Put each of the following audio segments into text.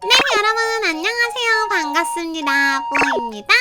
네, 여러분 안녕하세요. 반갑습니다. 뽀입니다.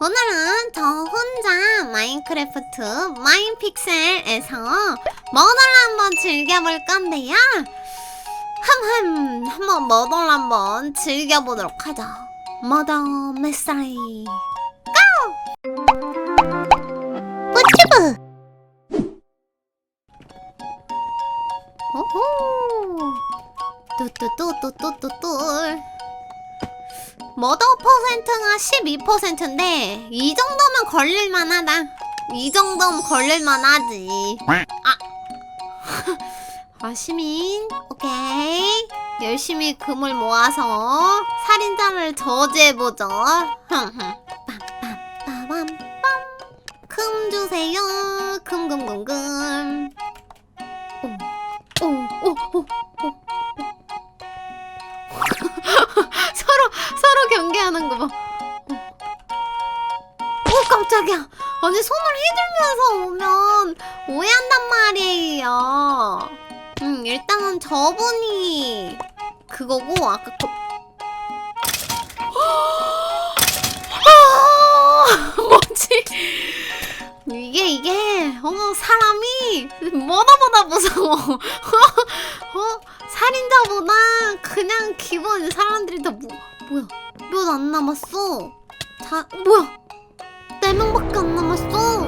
오늘은 저 혼자 마인크래프트 마인픽셀에서 머더를 한번 즐겨볼 건데요. 흠흠, 한번 머더를 한번 즐겨보도록 하죠. 머더 메사이 고! 뿌튜브 뚜뚜뚜뚜뚜뚜뚜 머더 퍼센트가 12%인데 이 정도면 걸릴만하다. 이 정도면 걸릴만하지. 시민? 오케이. 열심히 금을 모아서 살인자를 저지해보죠. 흠흠 빰빰빠밤빰. 금 주세요. 금금금금. 오오오오 서 서로 경계하는 거 봐. 오 깜짝이야. 아니 손을 휘둘면서 오면 오해한단 말이에요. 음 일단은 저분이 그거고 아까 그. 아, 뭐지? 이게 이게 어 사람이 뭐나보다 무서워. 어 살인자보다 그냥 기본 사람들이 다 뭐, 뭐야 몇 안 남았어 자 뭐야 네 명밖에 안 남았어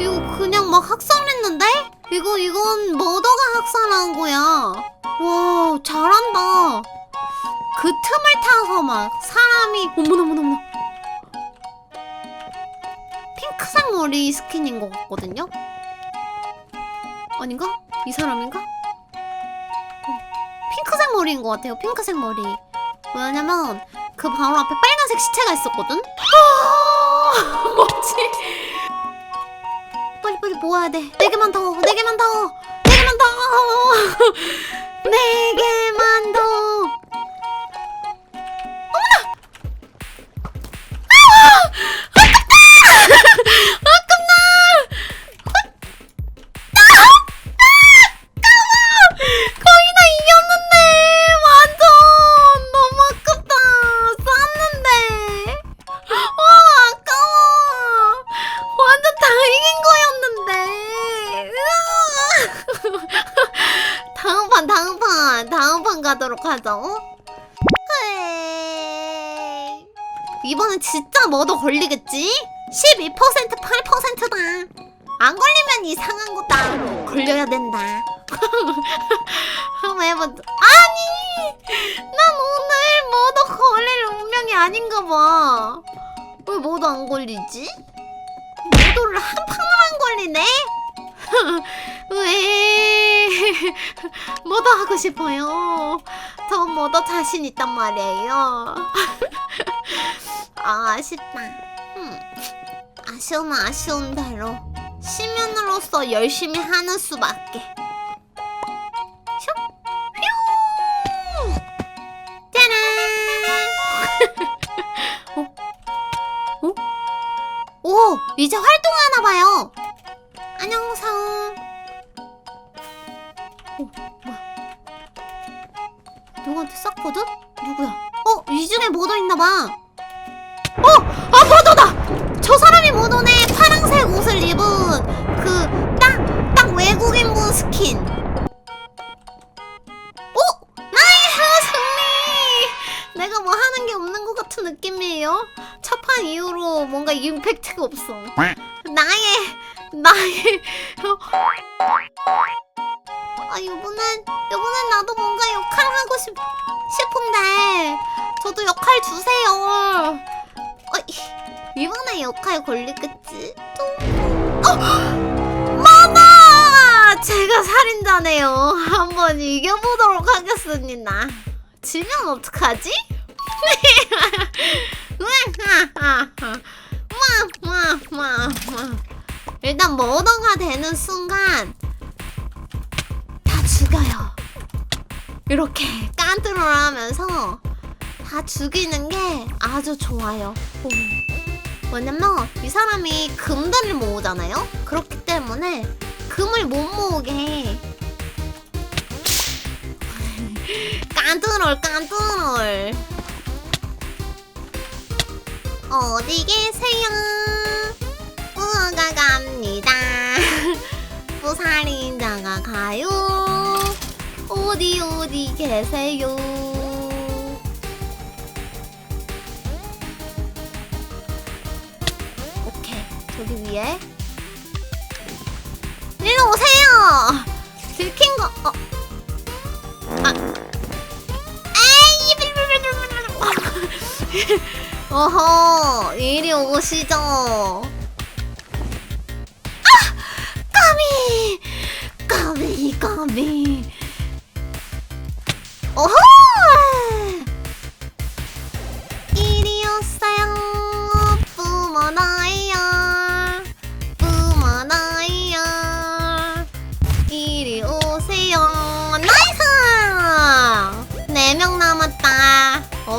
이거 그냥 막 학살했는데 이거 이건 머더가 학살한 거야 와 잘한다 그 틈을 타서 막 사람이 어머나 어머나 어머나 핑크색 머리 스킨인 것 같거든요 아닌가? 이 사람인가? 핑크색 머리인 것 같아요. 핑크색 머리. 왜냐면 그 바로 앞에 빨간색 시체가 있었거든. 아, 뭐지? 빨리 빨리 모아야 돼. 네 개만 더. 네 개만 더. 네 개만 더. 이번엔 진짜 뭐도 걸리겠지? 12% 8%다 안 걸리면 이상한 거다 걸려야 된다 한번 해보자. 아니, 난 오늘 뭐도 걸릴 운명이 아닌가 봐. 왜 뭐도 안 걸리지? 뭐도를 한 판을 안 걸리네? 왜? 뭐도 하고 싶어요. 저 뭐도 자신 있단 말이에요. 아, 아쉽다. 음, 아쉬운 아쉬운 대로 시민으로서 열심히 하는 수밖에. 짜란! 어? 어? 오! 이제 활동하나 봐요. 안녕하세요. 어, 뭐야? 누구한테 쌌거든? 누구야? 어, 이 중에 모더 있나 봐. 어! 아, 모더다! 저 사람이 모더네. 파란색 옷을 입은 그 딱, 딱 외국인분 스킨. 오! 나이스 승리! 내가 뭐 하는 게 없는 것 같은 느낌이에요. 첫판 이후로 뭔가 임팩트가 없어. 나의 나의 아 이번엔 이번엔 나도 뭔가 역할 하고 싶 싶은데 저도 역할 주세요. 어, 이- 이번에 역할 걸리겠지? 또 어! 마마! 제가 살인자네요. 한번 이겨보도록 하겠습니다. 지면 어떡하지? 일단 머더가 되는 순간 다 죽여요. 이렇게 깐트롤 하면서 다 죽이는 게 아주 좋아요. 오. 왜냐면 이 사람이 금들을 모으잖아요. 그렇기 때문에 금을 못 모으게 깐뚜롤 깐뚜롤 어디 계세요 우아가 갑니다 부살인자가 가요 어디 어디 계세요 저기 위에 일로 오세요 들킨 거 어. 아. 에이 어허 이리 오시죠 아 까비 까비 까비 어허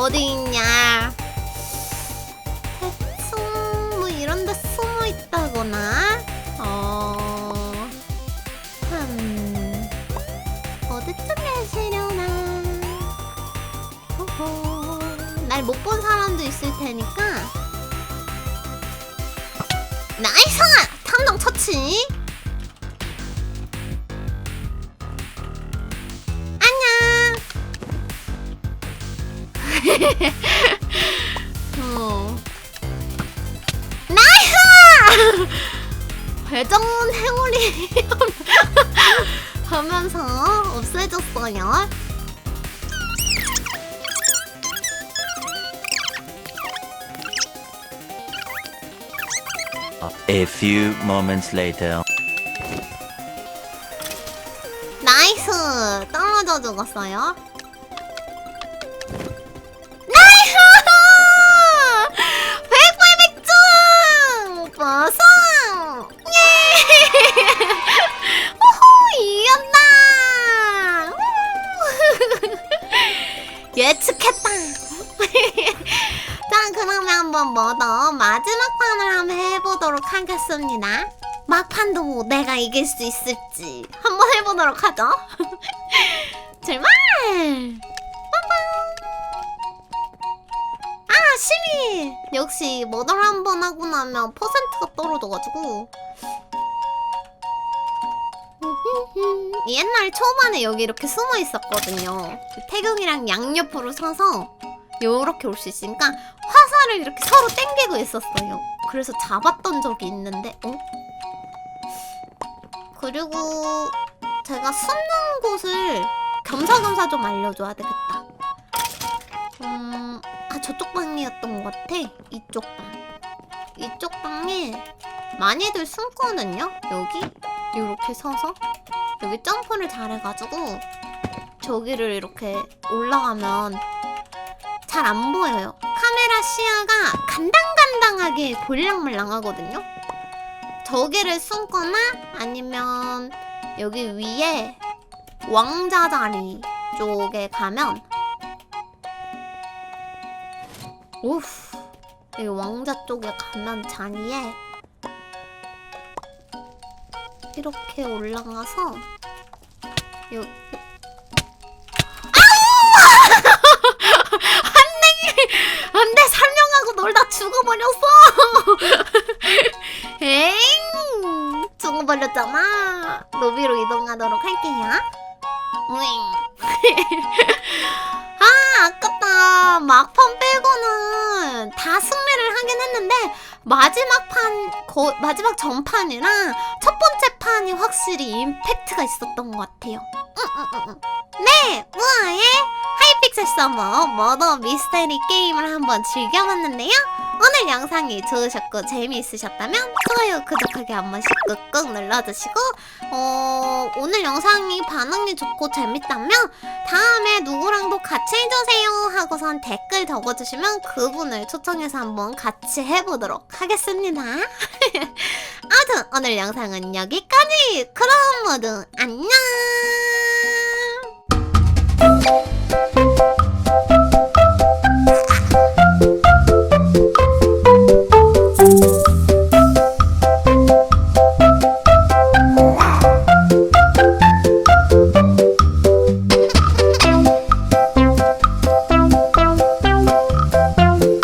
어디 있냐? 대충 뭐 이런데 숨어 있다거나? 어... 음... 어디쯤 계시려나? 호호 날 못 본 사람도 있을 테니까. 나이스! 탐정 처치 어. 나이스! 회전 행운이 하면서 없애졌어요. A few moments later. 나이스! 떨어져 죽었어요. 예측했다! 자, 그러면 한번 뭐더 마지막 판을 한번 해보도록 하겠습니다. 막판도 뭐 내가 이길 수 있을지 한번 해보도록 하죠. 출발! 아, 심이! 역시 뭐를 한번 하고 나면 퍼센트가 떨어져가지고. 옛날 초반에 여기 이렇게 숨어 있었거든요. 태경이랑 양옆으로 서서 요렇게 올 수 있으니까 화살을 이렇게 서로 땡기고 있었어요. 그래서 잡았던 적이 있는데, 어? 그리고 제가 숨는 곳을 겸사겸사 좀 알려줘야 되겠다. 음, 아 저쪽 방이었던 것 같아. 이쪽 방. 이쪽 방에 많이들 숨거든요. 여기 이렇게 서서 여기 점프를 잘해가지고 저기를 이렇게 올라가면 잘 안 보여요. 카메라 시야가 간당간당하게 골랑말랑하거든요. 저기를 숨거나 아니면 여기 위에 왕자 자리 쪽에 가면 오우 여기 왕자 쪽에 가면 자리에 이렇게 올라가서 요 안돼 설명하고 놀다 죽어버렸어 마지막 전판이랑 첫 번째 판이 확실히 임팩트가 있었던 것 같아요 응, 응, 응, 응. 네 우아의 하이픽셀 서머 머더 미스테리 게임을 한번 즐겨봤는데요. 오늘 영상이 좋으셨고 재미있으셨다면 좋아요, 구독하기 한 번씩 꾹꾹 눌러주시고 어, 오늘 영상이 반응이 좋고 재밌다면 다음에 누구랑도 같이 해주세요 하고선 댓글 적어주시면 그분을 초청해서 한번 같이 해보도록 하겠습니다. 아무튼 오늘 영상은 여기까지. 그럼 모두 안녕!